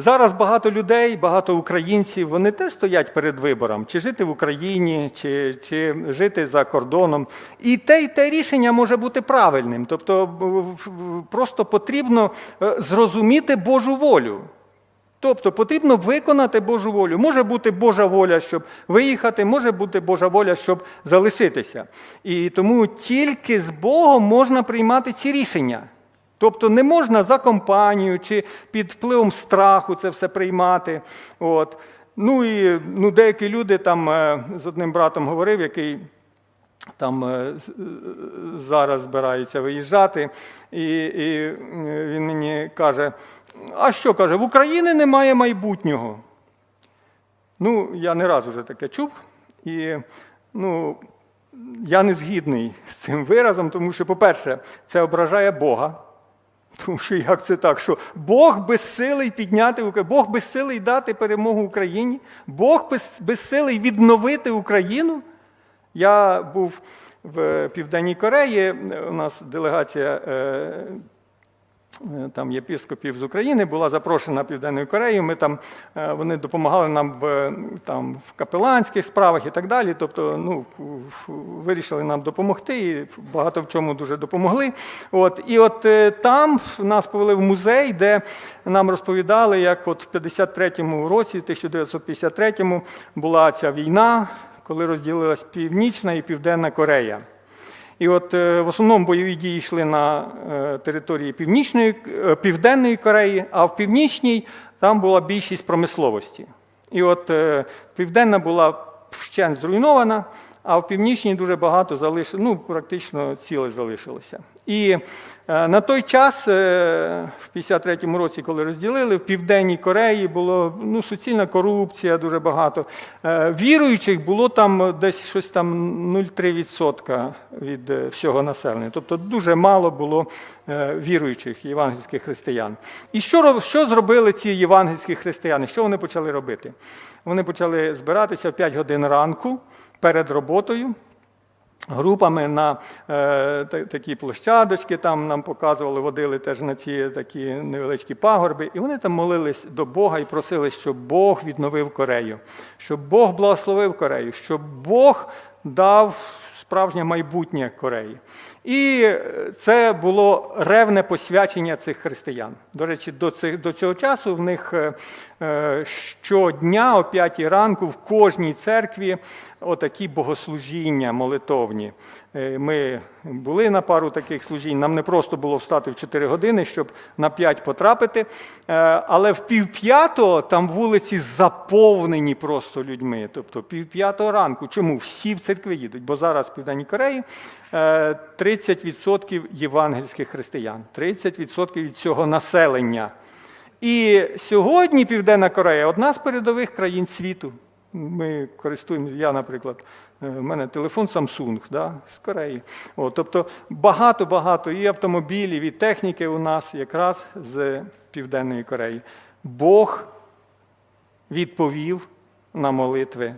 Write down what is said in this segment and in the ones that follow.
Зараз багато людей, багато українців, вони теж стоять перед вибором, чи жити в Україні, чи, чи жити за кордоном. І те, і те рішення може бути правильним. Тобто просто потрібно е, зрозуміти Божу волю. Тобто потрібно виконати Божу волю. Може бути Божа воля, щоб виїхати, може бути Божа воля, щоб залишитися. І тому тільки з Богом можна приймати ці рішення. Тобто не можна за компанію чи під впливом страху це все приймати. От. Ну і ну, деякі люди там е, з одним братом говорив, який там е, е, зараз збирається виїжджати, і, і він мені каже: а що каже, в Україні немає майбутнього. Ну, я не раз вже таке чув. І ну, я не згідний з цим виразом, тому що, по-перше, це ображає Бога. Тому що як це так, що Бог безсилий підняти Україну, Бог безсилий дати перемогу Україні, Бог без- безсилий відновити Україну. Я був в Південній Кореї, у нас делегація е, е, там єпископів з України була запрошена Південною Кореєю. Ми там, е, вони допомагали нам в, там, в капеланських справах і так далі. Тобто, ну, вирішили нам допомогти і багато в чому дуже допомогли. От, і от е, там нас повели в музей, де нам розповідали, як от в 53-му році, 1953-му, була ця війна, коли розділилась Північна і Південна Корея. І от е, в основному бойові дії йшли на е, території Північної, е, Південної Кореї, а в Північній там була більшість промисловості. І от Південна була вщент зруйнована, а в Північній дуже багато залишилося, ну, практично ціле залишилося. І е, на той час, е, в 53-му році, коли розділили, в Південній Кореї було ну, суцільна корупція, дуже багато. Е, Віруючих було там десь щось там 0,3% від всього населення. Тобто дуже мало було віруючих євангельських християн. І що, що зробили ці євангельські християни? Що вони почали робити? Вони почали збиратися в 5 годин ранку перед роботою. Групами на е, такі площадочки там нам показували, водили теж на ці такі невеличкі пагорби. І вони там молились до Бога і просили, щоб Бог відновив Корею, щоб Бог благословив Корею, щоб Бог дав справжнє майбутнє Кореї. І е, це було ревне посвячення цих християн. До речі, до, цих, до цього часу в них е, е, щодня о 5 ранку в кожній церкві отакі богослужіння молитовні. Ми були на пару таких служінь. Нам не просто було встати в 4 години, щоб на 5 потрапити. Але в півп'ятого там вулиці заповнені просто людьми. Тобто півп'ятого ранку. Чому? Всі в церкви їдуть. Бо зараз Південній Кореї е, 30% євангельських християн, 30% від цього населення. І сьогодні Південна Корея одна з передових країн світу. Ми користуємося, я, наприклад, е, в мене телефон Samsung да, з Кореї. О, тобто багато-багато і автомобілів, і техніки у нас якраз з Південної Кореї. Бог відповів на молитви е,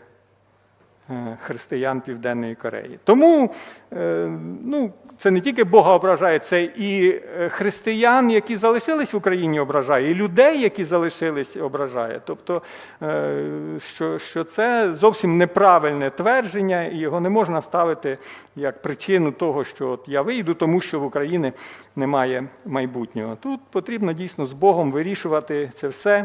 християн Південної Кореї. Тому е, ну, це не тільки Бога ображає, це і е, християн, які залишились в Україні, ображає, і людей, які залишились, ображає. Тобто, е, що, що це зовсім неправильне твердження, і його не можна ставити як причину того, що от я вийду, тому що в Україні немає майбутнього. Тут потрібно дійсно з Богом вирішувати це все.